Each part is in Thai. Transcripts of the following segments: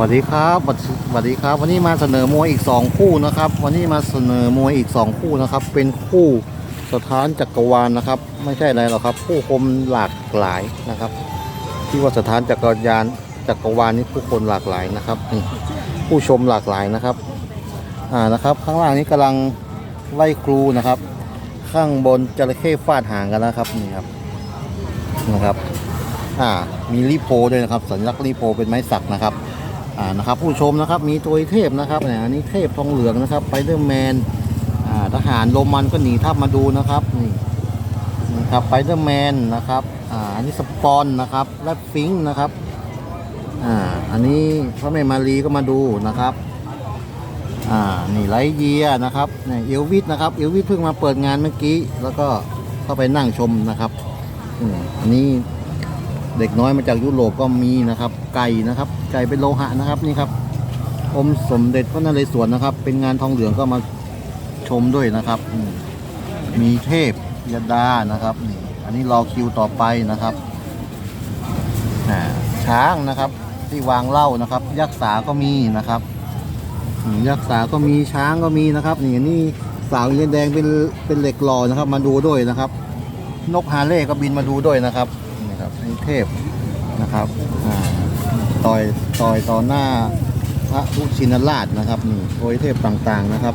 วัสดีครับสวัสดีครับ วันนี้มาเสนอมวยอีก 2 คู่นะครับ วันนี้มาเสนอมวยอีก 2 คู่นะครับ เป็นคู่สถานจักรวาลนะครับ ไม่ใช่อะไรหรอกครับ ผู้ชมหลากหลายนะครับ ที่ว่าสถานจักรยานจักรวาลนี้ผู้คนหลากหลายนะครับนี่ผู้ชมหลากหลายนะครับอ่านะครับ ข้างล่างนี้กำลังไล่ครูนะครับ ข้างบนจระเข้ฟาดหางกันนะครับนี่ครับนะครับอ่ามีรีโพด้วยนะครับ สัญลักษณ์รีโพเป็นไม้สักนะครับ อ่านะครับผู้ชมนะครับมีตัวเทพนะครับเนี่ยอันนี้เทพทองเหลืองนะครับไปเดอร์แมนอ่าทหารโรมันก็หนีทัพมาดูนะครับนี่นี่ครับไปเดอร์แมนนะครับอ่าอันนี้สปอนนะครับและฟิงค์นะครับอ่าอันนี้พระแม่มารีก็มาดูนะครับอ่านี่ไลเยียนะครับเนี่ยเอลวิสนะครับเอลวิสเพิ่งมาเปิดงานเมื่อกี้ แล้วก็เข้าไปนั่งชมนะครับอันนี้ เด็กน้อยมาจากยุโรปก็มีนะครับ ไก่นะครับ ไก่เป็นโลหะนะครับนี่ครับอมสมเด็จพระนเรศวรนะครับ เป็นงานทองเหลืองก็มาชมด้วยนะครับ มีเทพยดานะครับนี่อันนี้รอคิวต่อไปนะครับช้างนะครับ ที่วางเหล้านะครับ ยักษ์สาก็มีนะครับยักษ์สาก็มีช้างก็มีนะครับนี่นี่สาวเย็นแดงเป็นเป็นเหล็กหล่อนะครับ มาดูด้วยนะครับ นกฮาเล่ก็บินมาดูด้วยนะครับ กรับนี่เทพนะครับต่อยต่อยต่อหน้าพระพุชินราชนะครับนี่โอยเทพต่างๆนะครับ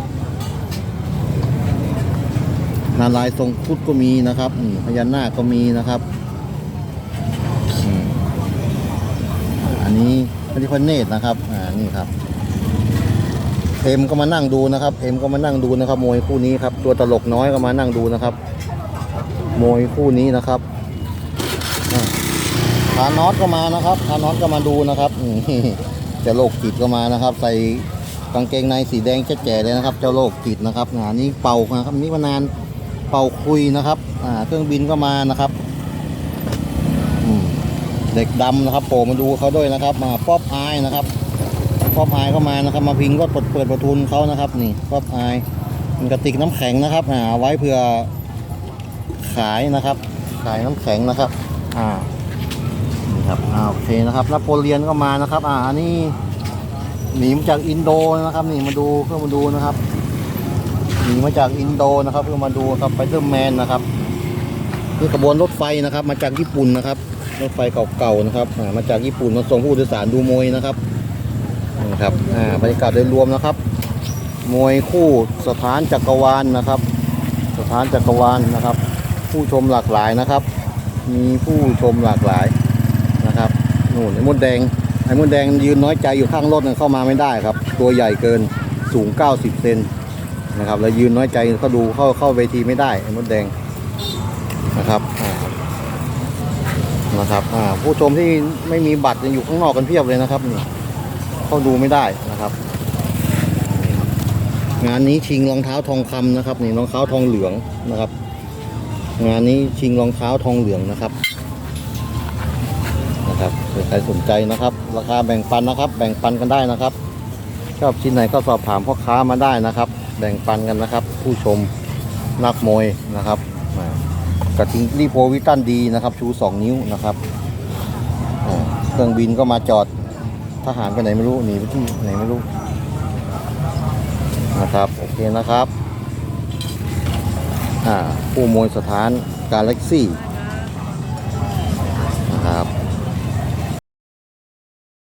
นารายทรงครุดก็มีนะครับนี่พญานาคก็มีนะครับอันนี้พระนิพนเนตนะครับอ่านี่ครับเอ็มก็มานั่งดูนะครับ เอ็มก็มานั่งดูนะครับมวยคู่นี้ครับ ตัวตลกน้อยก็มานั่งดูนะครับมวยคู่นี้นะครับ ทานอสก็มานะครับทานอสก็มาดูนะครับเจ้าโลกจิตก็มานะครับ ใส่กางเกงในสีแดงแจ๋ๆเลยนะครับ เจ้าโลกจิตนะครับงานนี้เป่านะครับนี่มานานเป่าคุยนะครับอ่าเครื่องบินก็มานะครับเด็กดำนะครับโผล่มาดูเขาด้วยนะครับ มาป๊อปอายนะครับป๊อปอายก็มานะครับ มาพิงรถเปิดเปิดประทุนเขานะครับนี่ป๊อปอายมันกระติกน้ำแข็งนะครับอ่าไว้เพื่อขายนะครับ ขายน้ำแข็งนะครับ อ่า ครับอ่าโอเคนะครับนโปเลียนก็มานะครับ อ่าอันนี้หนีมาจากอินโดนะครับนี่มาดูเพื่อมาดูนะครับหนีมาจากอินโดนะครับเพื่อมาดูครับไปเดอร์แมนนะครับนี่ขบวนรถไฟนะครับ มาจากญี่ปุ่นนะครับรถไฟเก่าๆนะครับมาจากญี่ปุ่นมาส่งผู้โดยสารดูมวยนะครับนี่ครับอ่าบรรยากาศโดยรวมนะครับ มวยคู่สถานจักรวาลนะครับ สถานจักรวาลนะครับ ผู้ชมหลากหลายนะครับ มีผู้ชมหลากหลาย นู่นไอ้มดแดงไอ้มดแดงยืนน้อยใจอยู่ข้างรถน่ะเข้ามาไม่ได้ครับ ตัวใหญ่เกินสูง 90 เซนนะครับแล้วยืนน้อยใจเขาดูเข้าเข้าเวทีไม่ได้ไอ้มดแดงนะครับนะครับอ่าผู้ชมที่ไม่มีบัตรยังอยู่ข้างนอกกันเพียบเลยนะครับนี่เข้าดูไม่ได้นะครับ งานนี้ชิงรองเท้าทองคำนะครับนี่รองเท้าทองเหลืองนะครับ งานนี้ชิงรองเท้าทองเหลืองนะครับ นะครับใครสนใจนะครับ ราคาแบ่งปันนะครับ แบ่งปันกันได้นะครับ ชอบชิ้นไหนก็สอบถามพ่อค้ามาได้นะครับ แบ่งปันกันนะครับ ผู้ชมนักมวยนะครับกระทิงรีโพวิตันดีนะครับ ชู 2 นิ้วนะครับเครื่องบินก็มาจอดทหารไปไหนไม่รู้หนีไปที่ไหนไม่รู้นะครับโอเคนะครับอ่าผู้มวยสถานกาแล็กซี่